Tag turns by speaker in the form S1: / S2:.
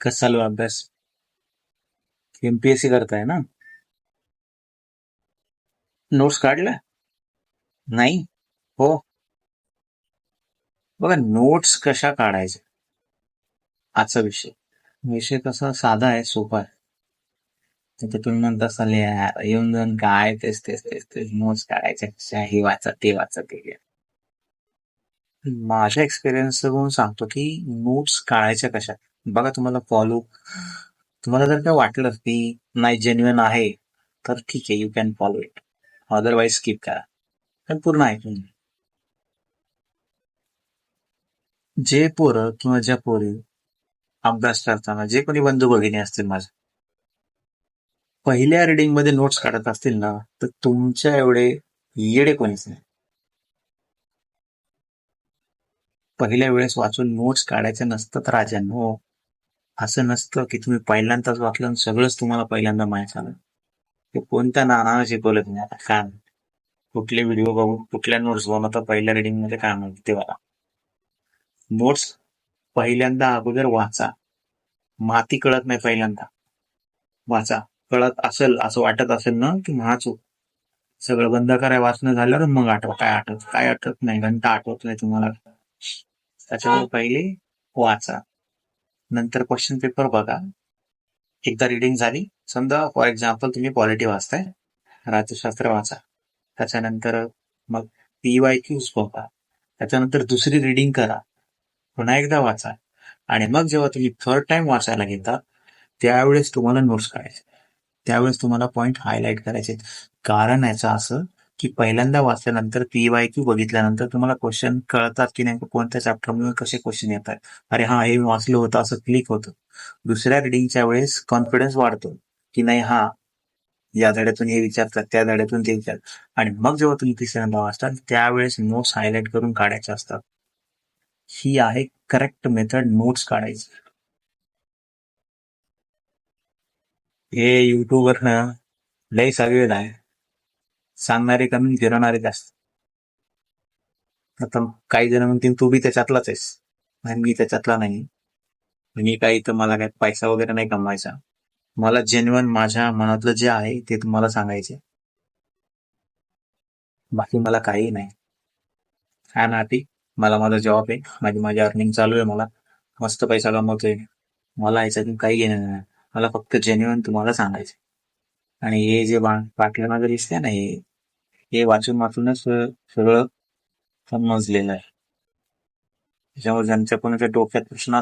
S1: कसा चालू अभ्यास एमपीएससी करताय ना? नोट्स काढल्या? नाही? हो. बघा नोट्स कशा काढायच्या? आजचा विषय. विषय कसा साधा आहे सोपा आहे. तर तुम्ही म्हणता चालले येऊन जाऊन काय तेच तेच तेच तेच नोट्स काढायचे कशा हे वाचा ते वाचा ते घ्या. माझ्या एक्सपिरियन्स बघून सांगतो की नोट्स काढायच्या कशा बघा तुम्हाला फॉलो तुम्हाला जर काय वाटलं की नाही जेन्युअन आहे तर ठीक आहे you can follow it otherwise skip करा. पण पूर्ण ऐकून जे पोरं किंवा ज्या पोरी अभ्यास करताना जे कोणी बंधू भगिनी असतील माझ्या पहिल्या रिडिंगमध्ये नोट्स काढत असतील ना तर तुमच्या एवढे येडे कोणीच नाही. पहिल्या वेळेस वाचून नोट्स काढायचे नसतात राजांनो. असं नसतं की तुम्ही पहिल्यांदाच वाचलं आणि सगळंच तुम्हाला पहिल्यांदा माहीत आलं ते कोणत्या नानानं शिकवलं तुम्ही? आता काय? कुठले व्हिडिओ बघून कुठल्या नोट्स बनवता पहिल्या रिडिंगमध्ये काय म्हणते ते बघा. नोट्स पहिल्यांदा अगोदर वाचा. माती कळत नाही पहिल्यांदा. वाचा. कळत असेल असं वाटत असेल ना की महाचूक सगळं बंद कराय वाचणं झाल्यावर मग आठव काय आठवत? काय आठवत नाही? घंटा आठवत नाही तुम्हाला. त्याच्यामुळे पहिले वाचा. नंतर क्वेश्चन पेपर बघा. एकदा रिडिंग झाली. समजा फॉर एक्झाम्पल तुम्ही पॉलिटी वाचताय. राज्यशास्त्र वाचा. त्याच्यानंतर मग पीवाय क्यूज बघा. त्याच्यानंतर दुसरी रिडिंग करा. पुन्हा एकदा वाचा. आणि मग जेव्हा तुम्ही थर्ड टाइम वाचायला घेता त्यावेळेस तुम्हाला नोट्स काढायचे. त्यावेळेस तुम्हाला पॉईंट हायलाईट करायचे. कारण याचं असं की पहिल्यांदा वाचल्यानंतर पीवाय क्यू बघितल्यानंतर तुम्हाला क्वेश्चन कळतात की नेमकं कोणत्या चॅप्टरमध्ये कसे क्वेश्चन येतात. अरे हा हे मी वाचलं होतं असं क्लिक होतं. दुसऱ्या रिडिंगच्या वेळेस कॉन्फिडन्स वाढतो की नाही हा या धड्यातून हे विचारतात त्या धड्यातून ते विचारतात. आणि मग जेव्हा तुम्ही तिसऱ्यांदा वाचतात त्यावेळेस नोट्स हायलाईट करून काढायचे असतात. ही आहे करेक्ट मेथड नोट्स काढायची. हे युट्यूबवर ना लय सगळे आहे सांगणारे कमी फिरवणारे जास्त. आता काही जण म्हणतील तू बी त्याच्यातलाच आहेस. आणि मी त्याच्यातला नाही. मी काही इथं मला काय पैसा वगैरे नाही कमवायचा. मला जेन्युअन माझ्या मनातलं जे आहे ते तुम्हाला सांगायचे बाकी मला काही नाही. हा नाती मला माझा जॉब आहे. माझी माझी अर्निंग चालू आहे मला. मस्त पैसा कमवतोय. मला याच्यातून काही घेणं नाही. मला फक्त जेन्युअन तुम्हाला सांगायचे आणि हे जे बा माझं दिसते ना हे हे वाचून वाचूनच सगळं समजलेलं आहे. त्याच्यामुळे ज्यांच्या कोणाच्या डोक्यात प्रश्न